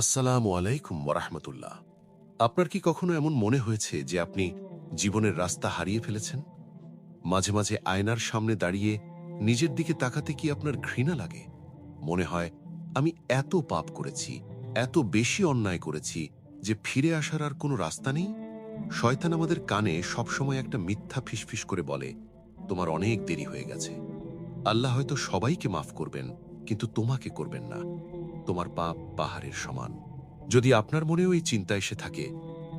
আসসালামু আলাইকুম ওরহমতুল্লাহ আপনার কি কখনো এমন মনে হয়েছে যে আপনি জীবনের রাস্তা হারিয়ে ফেলেছেন? মাঝে মাঝে আয়নার সামনে দাঁড়িয়ে নিজের দিকে তাকাতে কি আপনার ঘৃণা লাগে? মনে হয়, আমি এত পাপ করেছি, এত বেশি অন্যায় করেছি যে ফিরে আসার আর কোনো রাস্তা নেই? শয়তান আমাদের কানে সবসময় একটা মিথ্যা ফিসফিস করে বলে, তোমার অনেক দেরি হয়ে গেছে। আল্লাহ হয়তো সবাইকে মাফ করবেন, কিন্তু তোমাকে করবেন না। তোমার পাপ পাহাড়ের সমান। যদি আপনার মনেও এই চিন্তা এসে থাকে,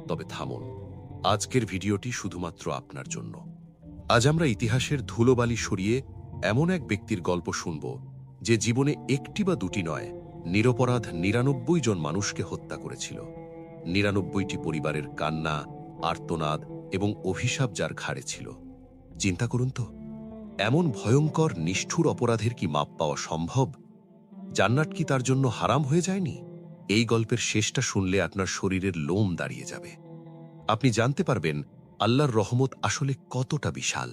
তবে থামুন। আজকের ভিডিওটি শুধুমাত্র আপনার জন্য। আজ আমরা ইতিহাসের ধুলোবালি সরিয়ে এমন এক ব্যক্তির গল্প শুনব, যে জীবনে একটি বা দুটি নয়, নিরপরাধ নিরানব্বই জন মানুষকে হত্যা করেছিল। নিরানব্বইটি পরিবারের কান্না, আর্তনাদ এবং অভিশাপ যার ঘাড়ে ছিল। চিন্তা করুন তো, এমন ভয়ঙ্কর, নিষ্ঠুর অপরাধের কি মাপ পাওয়া সম্ভব? জান্নাত কি তার জন্য হারাম হয়ে যায়নি? এই গল্পের শেষটা শুনলে আপনার শরীরের লোম দাঁড়িয়ে যাবে। আপনি জানতে পারবেন আল্লাহর রহমত আসলে কতটা বিশাল।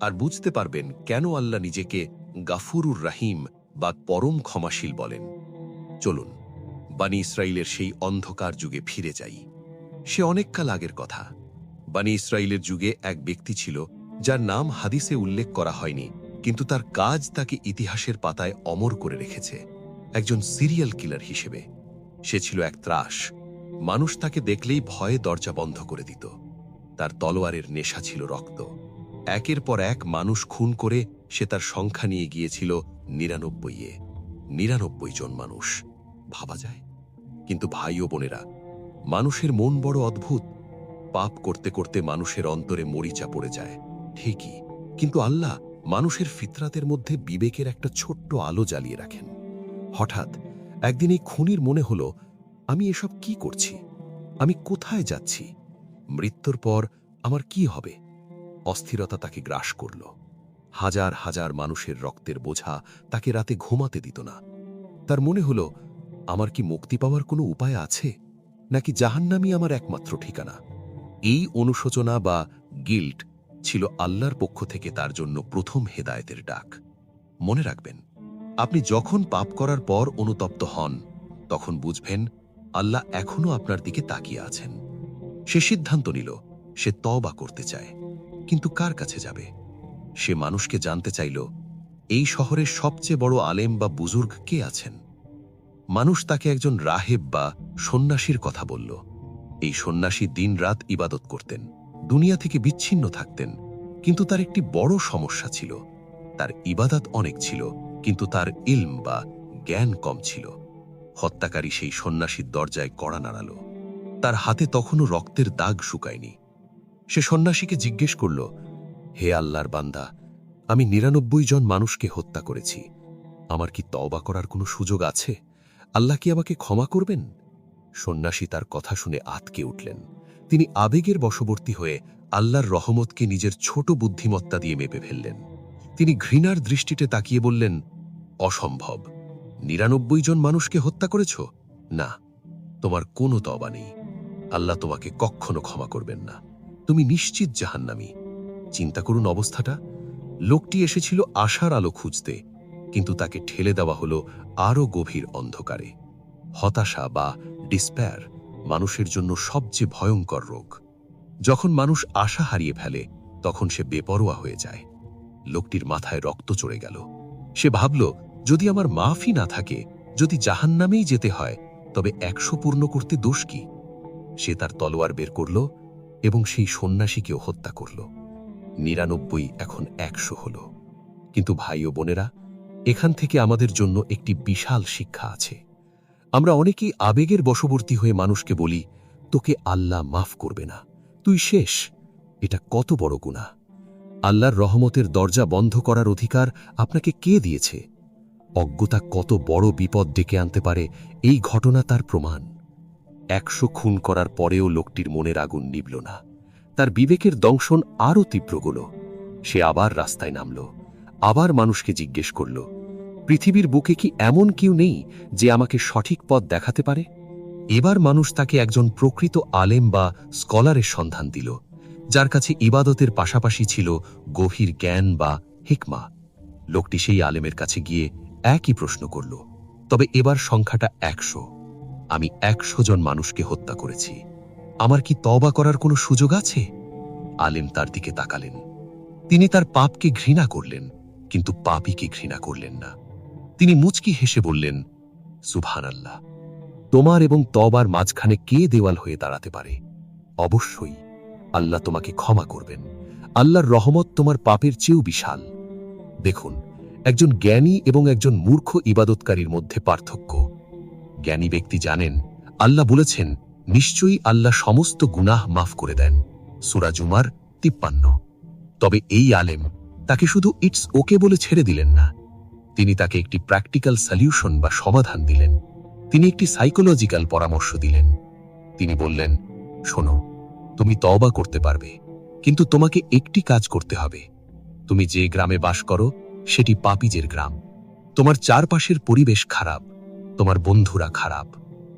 আর বুঝতে পারবেন কেন আল্লাহ নিজেকে গাফুরুর রাহিম বা পরম ক্ষমাশীল বলেন। চলুন, বানি ইসরায়েলের সেই অন্ধকার যুগে ফিরে যাই। সে অনেককাল আগের কথা। বানি ইসরায়েলের যুগে এক ব্যক্তি ছিল যার নাম হাদিসে উল্লেখ করা হয়নি, কিন্তু তার কাজ তাকে ইতিহাসের পাতায় অমর করে রেখেছে। একজন সিরিয়াল কিলার হিসেবে। সে ছিল এক ত্রাস। মানুষ তাকে দেখলেই ভয়ে দরজা বন্ধ করে দিত। তার তলোয়ারের নেশা ছিল রক্ত। একের পর এক মানুষ খুন করে সে তার সংখ্যা নিয়ে গিয়েছিল নিরানব্বইয়ে। নিরানব্বই জন মানুষ। ভাবা যায়? কিন্তু ভাই ও বোনেরা, মানুষের মন বড় অদ্ভুত। পাপ করতে করতে মানুষের অন্তরে মরিচা পড়ে যায়। ঠিকই। কিন্তু আল্লাহ মানুষের ফিতরাতের মধ্যে বিবেকের একটা ছোট্ট আলো জ্বালিয়ে রাখেন। হঠাৎ একদিন এই খুনির মনে হল, আমি এসব কি করছি? আমি কোথায় যাচ্ছি? মৃত্যুর পর আমার কি হবে? অস্থিরতা তাকে গ্রাস করল। হাজার হাজার মানুষের রক্তের বোঝা তাকে রাতে ঘুমাতে দিত না। তার মনে হল, আমার কি মুক্তি পাওয়ার কোনো উপায় আছে? নাকি জাহান্নামি আমার একমাত্র ঠিকানা? এই অনুশোচনা বা গিল্ট ছিল আল্লাহর পক্ষ থেকে তার জন্য প্রথম হেদায়েতের ডাক। মনে রাখবেন আপনি যখন পাপ করার পর অনুতপ্ত হন, তখন বুঝবেন আল্লাহ এখনও আপনার দিকে তাকিয়ে আছেন। সে সিদ্ধান্ত নিল, সে তবা করতে চায়। কিন্তু কার কাছে যাবে? সে মানুষকে জানতে চাইল, এই শহরের সবচেয়ে বড় আলেম বা বুজুর্গ কে আছেন? মানুষ তাকে একজন রাহেব বা সন্ন্যাসীর কথা বলল। এই সন্ন্যাসী দিনরাত ইবাদত করতেন, দুনিয়া থেকে বিচ্ছিন্ন থাকতেন। কিন্তু তার একটি বড় সমস্যা ছিল, তার ইবাদাত অনেক ছিল। কিন্তু তার ইলম বা জ্ঞান কম ছিল। হত্যাকারী সেই সন্ন্যাসীর দরজায় কড়া নাড়াল। তার হাতে তখনও রক্তের দাগ শুকায়নি। সে সন্ন্যাসীকে জিজ্ঞেস করল, হে আল্লাহর বান্দা, আমি নিরানব্বই জন মানুষকে হত্যা করেছি। আমার কি তওবা করার কোনো সুযোগ আছে? আল্লাহ কি আমাকে ক্ষমা করবেন? সন্ন্যাসী তার কথা শুনে আতকে উঠলেন। তিনি আবেগের বশবর্তী হয়ে আল্লাহর রহমতকে নিজের ছোট বুদ্ধিমত্তা দিয়ে মেপে ফেললেন। তিনি ঘৃণার দৃষ্টিতে তাকিয়ে বললেন অসম্ভব। নিরানব্বই জন মানুষকে হত্যা করেছ? না, তোমার কোনো তবা নেই। আল্লাহ তোমাকে কখনো ক্ষমা করবেন না। তুমি নিশ্চিত জাহান্নামি। চিন্তা করুন অবস্থাটা। লোকটি এসেছিল আশার আলো খুঁজতে, কিন্তু তাকে ঠেলে দেওয়া হলো আরও গভীর অন্ধকারে। হতাশা বা ডিসপ্যার মানুষের জন্য সবচেয়ে ভয়ঙ্কর রোগ। যখন মানুষ আশা হারিয়ে ফেলে, তখন সে বেপরোয়া হয়ে যায়। লোকটির মাথায় রক্ত চড়ে গেল। সে ভাবল যদি আমার মাফই না থাকে, যদি জাহান্নামেই যেতে হয়, তবে একশো পূর্ণ করতে দোষ কি? সে তার তলোয়ার বের করল এবং সেই সন্ন্যাসীকেও হত্যা করল। নিরানব্বই এখন একশো হল। কিন্তু ভাই ও বোনেরা, এখান থেকে আমাদের জন্য একটি বিশাল শিক্ষা আছে। আমরা অনেকেই আবেগের বশবর্তী হয়ে মানুষকে বলি, তোকে আল্লাহ মাফ করবে না। তুই শেষ। এটা কত বড় গুণা আল্লাহর রহমতের দরজা বন্ধ করার অধিকার আপনাকে কে দিয়েছে? অজ্ঞতা কত বড় বিপদ ডেকে আনতে পারে, এই ঘটনা তার প্রমাণ। একশো খুন করার পরেও লোকটির মনের আগুন নিবল না। তার বিবেকের দংশন আরও তীব্র গল সে আবার রাস্তায় নামল, আবার মানুষকে জিজ্ঞেস করল, পৃথিবীর বুকে কি এমন কেউ নেই যে আমাকে সঠিক পথ দেখাতে পারে? এবার মানুষ তাকে একজন প্রকৃত আলেম বা স্কলারের সন্ধান দিল, যার কাছে ইবাদতের পাশাপাশি ছিল গভীর জ্ঞান বা হিকমা। লোকটি সেই আলেমের কাছে গিয়ে একই প্রশ্ন করল, তবে এবার সংখ্যাটা একশো। আমি একশো জন মানুষকে হত্যা করেছি। আমার কি তবা করার কোনো সুযোগ আছে? আলেম তার দিকে তাকালেন। তিনি তার পাপকে ঘৃণা করলেন, কিন্তু পাপীকে ঘৃণা করলেন না। তিনি মুচকি হেসে বললেন সুভান আল্লাহ তোমার এবং তবার মাঝখানে কে দেওয়াল হয়ে দাঁড়াতে পারে? অবশ্যই আল্লাহ তোমাকে ক্ষমা করবেন। আল্লাহর রহমত তোমার পাপের চেয়েও বিশাল। দেখুন একজন জ্ঞানী এবং একজন মূর্খ ইবাদতকারীর মধ্যে পার্থক্য। জ্ঞানী ব্যক্তি জানেন, আল্লাহ বলেছেন, নিশ্চয়ই আল্লাহ সমস্ত গুনাহ মাফ করে দেন। সুরাজুমার তিপ্পান্ন। তবে এই আলেম তাকে শুধু ইটস ওকে বলে ছেড়ে দিলেন না, তিনি তাকে একটি প্র্যাকটিক্যাল সলিউশন বা সমাধান দিলেন। তিনি একটি সাইকোলজিক্যাল পরামর্শ দিলেন। তিনি বললেন, শোনো, তুমি তওবা করতে পারবে, কিন্তু তোমাকে একটি কাজ করতে হবে। তুমি যে গ্রামে বাস করো সেটি পাপিজের গ্রাম। তোমার চারপাশের পরিবেশ খারাপ, তোমার বন্ধুরা খারাপ।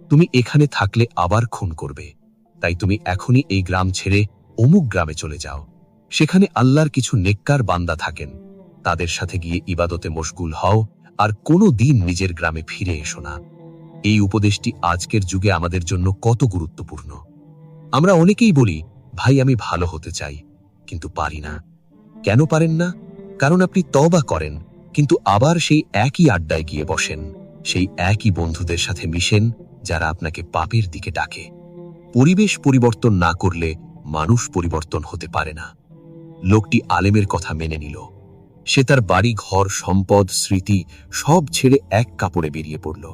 তুমি এখানে থাকলে আবার খুন করবে। তাই তুমি এখনই এই গ্রাম ছেড়ে অমুক গ্রামে চলে যাও। সেখানে আল্লাহর কিছু নেককার বান্দা থাকেন। তাদের সাথে গিয়ে ইবাদতে মশগুল হও আর কোনো দিন নিজের গ্রামে ফিরে এসো না। এই উপদেশটি আজকের যুগে আমাদের জন্য কত গুরুত্বপূর্ণ। আমরা অনেকেই বলি, ভাই, আমি ভালো হতে চাই, কিন্তু পারি না। কেন পারেন না? কারণ আপনি তবা করেন, কিন্তু আবার সেই একই আড্ডায় গিয়ে বসেন, সেই একই বন্ধুদের সাথে মিশেন, যারা আপনাকে পাপের দিকে ডাকে। পরিবেশ পরিবর্তন না করলে মানুষ পরিবর্তন হতে পারে না। লোকটি আলেমের কথা মেনে নিল। সে তার বাড়ি, ঘর, সম্পদ, স্মৃতি সব ছেড়ে এক কাপড়ে বেরিয়ে পড়ল।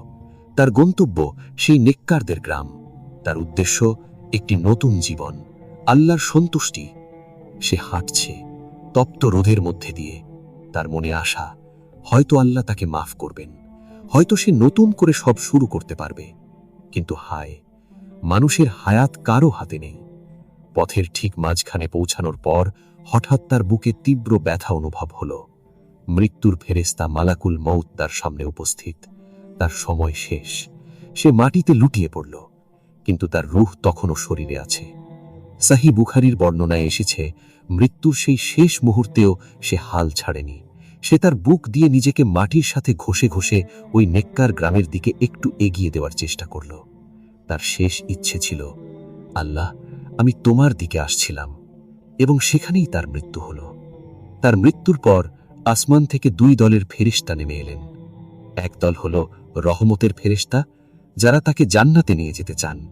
তার গন্তব্য সেই নেককারদের গ্রাম। তার উদ্দেশ্য একটি নতুন জীবন, আল্লাহর সন্তুষ্টি। সে হাঁটছে। তপ্ত রোধের মধ্যে দিয়ে। তার মনে আশা, হয়তো আল্লাহ তাকে মাফ করবেন, হয়তো সে নতুন করে সব শুরু করতে পারবে। কিন্তু হায়, মানুষের হায়াত কারও হাতে নেই। পথের ঠিক মাঝখানে পৌঁছানোর পর হঠাৎ তার বুকে তীব্র ব্যথা অনুভব হল। মৃত্যুর ফেরেস্তা মালাকুল মৌত তার সামনে উপস্থিত। তার সময় শেষ। সে মাটিতে লুটিয়ে পড়ল। কিন্তু তার রুহ তখনও শরীরে আছে। সাহি বুখারির বর্ণনায় এসেছে মৃত্যুর সেই শেষ মুহূর্তেও সে হাল ছাড়েনি। সে তার বুক দিয়ে নিজেকে মাটির সাথে ঘষে ঘষে ওই নেককার গ্রামের দিকে একটু এগিয়ে দেওয়ার চেষ্টা করল। তার শেষ ইচ্ছে ছিল, আল্লাহ, আমি তোমার দিকে আসছিলাম। এবং সেখানেই তার মৃত্যু হল। তার মৃত্যুর পর আসমান থেকে দুই দলের ফেরিস্তা নেমে এলেন। এক দল হল রহমতের ফেরেস্তা যারা তাকে জান্নাতে নিয়ে যেতে চান।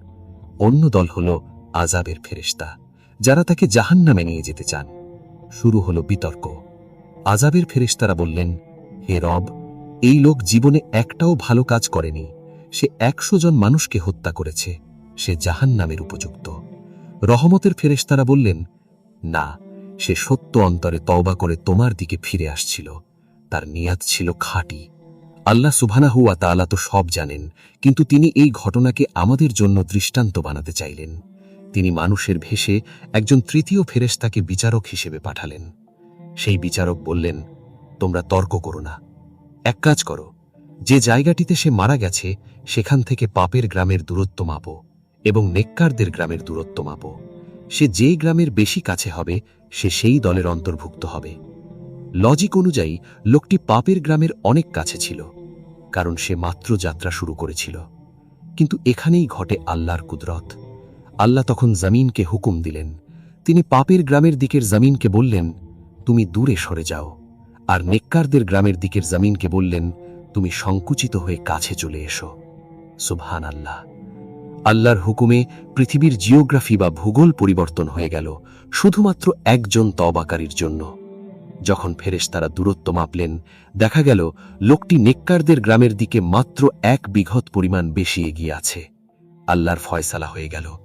অন্য দল হল আজাবের ফেরেস্তা যারা তাকে জাহান্নামে নিয়ে যেতে চান। শুরু হল বিতর্ক। আজাবের ফেরেস্তারা বললেন, হে রব, এই লোক জীবনে একটাও ভালো কাজ করেনি। সে একশো জন মানুষকে হত্যা করেছে। সে জাহান্নামের উপযুক্ত। রহমতের ফেরেশতারা বললেন, না, সে সত্য অন্তরে তওবা করে তোমার দিকে ফিরে আসছিল। তার নিয়াত ছিল খাঁটি। আল্লাহ সুবহানাহুয়া তাআলা তো সব জানেন, কিন্তু তিনি এই ঘটনাকে আমাদের জন্য দৃষ্টান্ত বানাতে চাইলেন। তিনি মানুষের ভেষে একজন তৃতীয় ফেরেশতাকে বিচারক হিসেবে পাঠালেন। সেই বিচারক বললেন, তোমরা তর্ক করো না। এক কাজ করো, যে জায়গাটিতে সে মারা গেছে, সেখান থেকে পাপের গ্রামের দূরত্ব মাপো এবং নেককারদের গ্রামের দূরত্ব মাপো। সে যে গ্রামের বেশি কাছে হবে, সে সেই দলের অন্তর্ভুক্ত হবে। লজিক অনুযায়ী, লোকটি পাপের গ্রামের অনেক কাছে ছিল, কারণ সে মাত্র যাত্রা শুরু করেছিল। কিন্তু এখানেই ঘটে আল্লাহর কুদরত। আল্লাহ তখন জমিনকে হুকুম দিলেন। তিনি পাপের গ্রামের দিকের জমিনকে বললেন, তুমি দূরে সরে যাও। আর নেককারদের গ্রামের দিকের জমিনকে বললেন, তুমি সংকুচিত হয়ে কাছে চলে এসো। সুবহান আল্লাহ আল্লাহর হুকুমে পৃথিবীর জিওগ্রাফি বা ভূগোল পরিবর্তন হয়ে গেল, শুধুমাত্র একজন তবাকারীর জন্য। যখন ফেরেশতারা দূরত্ব মাপলেন, দেখা গেল লোকটি নেককারদের গ্রামের দিকে মাত্র এক বিঘত পরিমাণ বেশি এগিয়ে আছে। আল্লাহর ফয়সালা হয়ে গেল।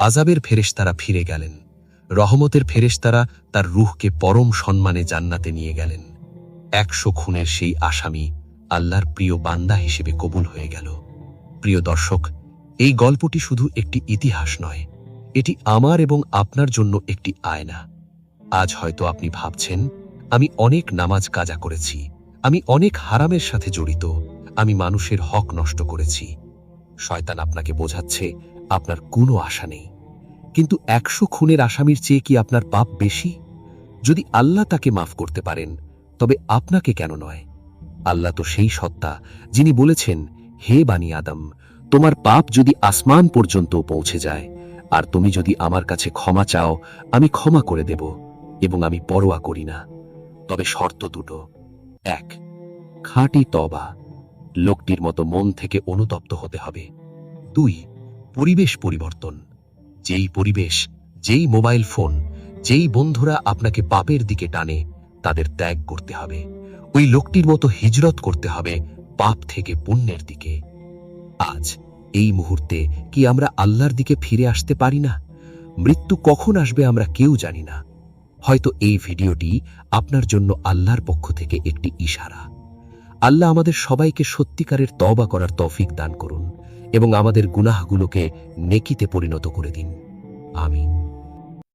আজাবের ফেরেশতারা ফিরে গেলেন। রহমতের ফেরেশতারা তার রুহকে পরম সম্মানে জান্নাতে নিয়ে গেলেন। একশো খুনের সেই আসামি আল্লাহর প্রিয় বান্দা হিসেবে কবুল হয়ে গেল। প্রিয় দর্শক, এই গল্পটি শুধু একটি ইতিহাস নয়, এটি আমার এবং আপনার জন্য একটি আয়না। আজ হয়তো আপনি ভাবছেন, আমি অনেক নামাজ কাজা করেছি, আমি অনেক হারামের সাথে জড়িত, আমি মানুষের হক নষ্ট করেছি। শয়তান আপনাকে বোঝাচ্ছে আপনার কোনো আশা নেই। কিন্তু একশো খুনের আসামির চেয়ে কি আপনার পাপ বেশি? যদি আল্লাহ তাকে মাফ করতে পারেন, তবে আপনাকে কেন নয়? আল্লাহ তো সেই সত্তা, যিনি বলেছেন, হে বানি আদম, তোমার পাপ যদি আসমান পর্যন্ত পৌঁছে যায়, আর তুমি যদি আমার কাছে ক্ষমা চাও, আমি ক্ষমা করে দেব, এবং আমি পরোয়া করি না। তবে শর্ত দুটো। এক, খাঁটি তবা লোকটির মতো মন থেকে অনুতপ্ত হতে হবে। দুই পরিবেশ পরিবর্তন। যেই পরিবেশ, যেই মোবাইল ফোন, যেই বন্ধুরা আপনাকে পাপের দিকে টানে, তাদের ত্যাগ করতে হবে। ওই লোকটির মতো হিজরত করতে হবে পাপ থেকে পুণ্যের দিকে। আজ এই মুহূর্তে কি আমরা আল্লাহর দিকে ফিরে আসতে পারি না? মৃত্যু কখন আসবে আমরা কেউ জানি না। হয়তো এই ভিডিওটি আপনার জন্য আল্লাহর পক্ষ থেকে একটি ইশারা। আল্লাহ আমাদের সবাইকে সত্যিকারের তবা করার তৌফিক দান করুন। এবং আমাদের গুনাহগুলোকে নেকিতে পরিণত করে দিন। আমিন।